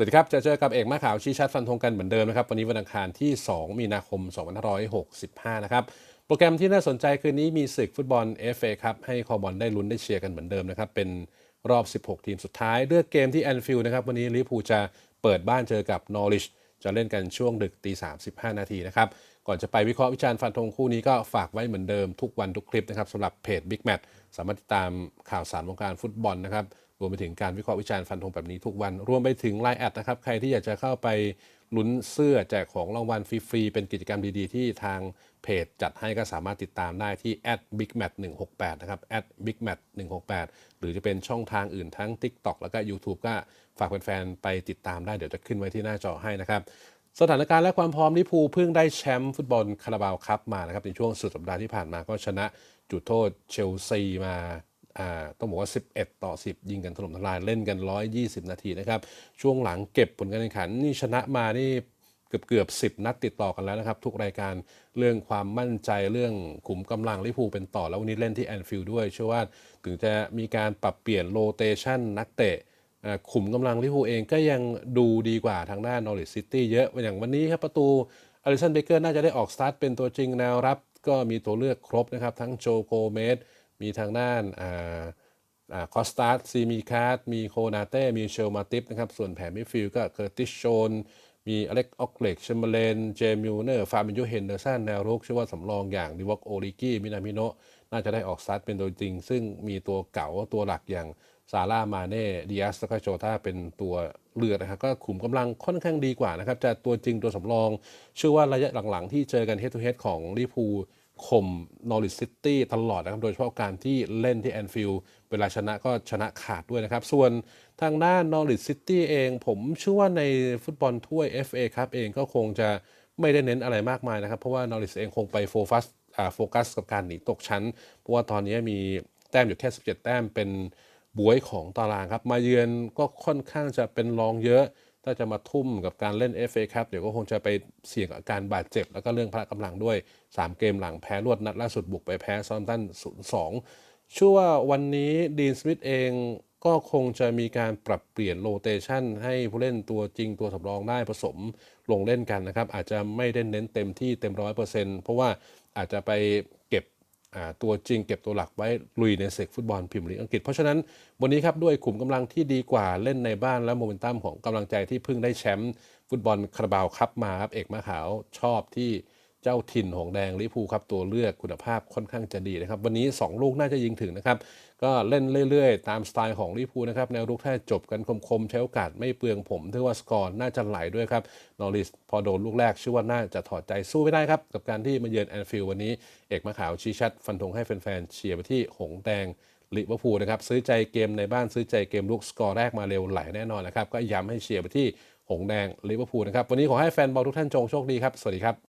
สวัสดีครับ จะเจอกับเอกมาข่าวชี้ชัดฟันธงกันเหมือนเดิมนะครับ วันนี้วันอังคารที่ 2 มีนาคม 2565 นะครับ โปรแกรมที่น่าสนใจคืนนี้มีศึกฟุตบอล FA ครับ ให้คอบอลได้ลุ้นได้เชียร์กันเหมือนเดิมนะครับ เป็นรอบ 16 ทีมสุดท้าย เลือกเกมที่แอนฟิลด์นะครับ วันนี้ลิเวอร์พูลจะเปิดบ้านเจอกับนอริช จะเล่นกันช่วงดึกตีสามสิบห้านาทีนะครับ ก่อนจะไปวิเคราะห์วิจารณ์ฟันธงคู่นี้ก็ฝากไว้เหมือนเดิมทุกวันทุกคลิปนะครับสำหรับเพจ Big Match สามารถติดตามข่าวสารวงการฟุตบอลนะครับรวมไปถึงการวิเคราะห์วิจารณ์ฟันธงแบบนี้ทุกวัน รวมไปถึงไลน์แอดนะครับ ใครที่อยากจะเข้าไป ลุ้นเสื้อแจกของรางวัลฟรีๆ เป็นกิจกรรมดีๆ ที่ทางเพจจัดให้ก็สามารถติดตามได้ที่ @bigmat168 นะครับ @bigmat168 หรือจะเป็นช่องทางอื่นทั้ง TikTok แล้วก็ YouTube ก็ฝากแฟนๆ ไปติดตามได้เดี๋ยวจะขึ้นไว้ที่หน้าจอให้นะครับสถานการณ์และความพร้อมลิพูเพิ่งได้แชมป์ฟุตบอลคาราบาวคัพมานะครับในช่วงสุดสัปดาห์ที่ผ่านมาก็ชนะจุดโทษเชลซีมา ต้องบอกว่า 11 ต่อ 10 ยิงกันถล่มทลายเล่นกัน 120 นาทีนะครับช่วงหลังเก็บผลการแข่งขันนี่ชนะมานี่เกือบเกือบ10นัดติดต่อกันแล้วนะครับ ทุกรายการเรื่องความมั่นใจเรื่องขุมกำลังลิเวอร์พูเป็นต่อ แล้ววันนี้เล่นที่แอนฟิลด์ด้วย เชื่อว่าถึงจะมีการปรับเปลี่ยนโรเตชันนักเตะขุมกำลังลิเวอร์พูเองก็ยังดูดีกว่าทางด้านนอริ t ซิตี้เยอะอย่างวันนี้ครับประตูอลิสันเบเกอร์น่าจะได้ออกสตาร์ทเป็นตัวจริงแนวรับ ก็มีตัวเลือกครบนะครับ ทั้งโจโกเมส มีทางด้านอ่าอ่าคอสตาร์ซีมีคาร์มีโคนาเต้ มีเชลมาติฟนะครับ ส่วนแผนมิฟิลก็เคอร์ติชโชน มีอเล็กออกเล็กเชมเบเลน เจมิลเนอร์ ฟาบินโยเฮนเดอร์สันแนวรุกชื่อว่าสำรองอย่างดิวอกโอริกี้ มินามิโนน่าจะได้ออกสตาร์ทเป็นตัวจริง ซึ่งมีตัวเก่าตัวหลักอย่างซาร่ามาเน่ดิอาสแล้วก็โจตาเป็นตัวเลือดนะครับก็ขุมกำลังค่อนข้างดีกว่านะครับจะตัวจริงตัวสำรอง เชื่อว่าระยะหลังๆ ที่เจอกันเฮด o ูเฮดของลิพู ข่มนอริ t ซิตี้ตลอดนะครับ โดยเฉพาะการที่เล่นที่แอนฟิลด์เวลาชนะก็ชนะขาดด้วยนะครับ ส่วนทางด้านนอริ t ซิตี้เอง ผมเชื่อว่าในฟุตบอลถ้วย FA ครับเองก็คงจะไม่ได้เน้นอะไรมากมายนะครับ เพราะว่านอริ t เองคงไปโฟกัสโฟกัสกับการหนีตกชั้น เพราะว่าตอนนี้มีแต้มอยู่แค่ 17 แต้มเป็นบวยของตารางครับ มาเยือนก็ค่อนข้างจะเป็นรองเยอะ ถ้าจะมาทุ่มกับการเล่น FA ครับเดี๋ยวก็คงจะไปเสี่ยงกับอาการบาดเจ็บ แล้วก็เรื่องพละกำลังด้วย 3 เกมหลังแพ้รวดนัดล่าสุดบุกไปแพ้ซอนตัน0-2ชื่อว่าวันนี้ดีนสมิธเองก็คงจะมีการปรับเปลี่ยนโรเตชันให้ผู้เล่นตัวจริงตัวสำรองได้ผสมลงเล่นกันนะครับ อาจจะไม่ได้เน้นเต็มที่เต็มร้อยเปอร์เซ็นต์เพราะว่าอาจจะไปเก็บ ตัวจริงเก็บตัวหลักไว้ลุยในศึกฟุตบอลพรีเมียร์ลีกอังกฤษ เพราะฉะนั้นวันนี้ครับด้วยขุมกำลังที่ดีกว่าเล่นในบ้านและโมเมนตัมของกำลังใจที่เพิ่งได้แชมป์ฟุตบอลคาราบาวครับมาครับเอกมะขาวชอบที่ เจ้าถิ่นหงแดงลิพูครับตัวเลือกคุณภาพค่อนข้างจะดีนะครับ วันนี้ 2 ลูกน่าจะยิงถึงนะครับ ก็เล่นเรื่อยๆ ตามสไตล์ของลิพูนะครับแนวรุกถ้จบกันคมๆ ใช้โอกาสไม่เปลืองผมถือว่าสกอร์น่าจะไหลด้วยครับนอริสพอโดนลูกแรกชื่อว่าน่าจะถอดใจสู้ไม่ได้ครับ กับการที่มาเยือนแอนฟิลด์วันนี้ เอกมะขาวชี้ชัด ฟันธงให้แฟนๆเชียร์ไปที่หงแดงลิเวอร์พูลนะครับซื้อใจเกมในบ้านซื้อใจเกมลูกสกอร์แรกมาเร็วไหลแน่นอนนะครับก็ย้ำให้เชียร์ไปที่หงแดงลิเวอร์พูลนะครับวันนี้ขอให้แฟนบอลทุกท่านจงโชคดีครับ สวัสดีครับ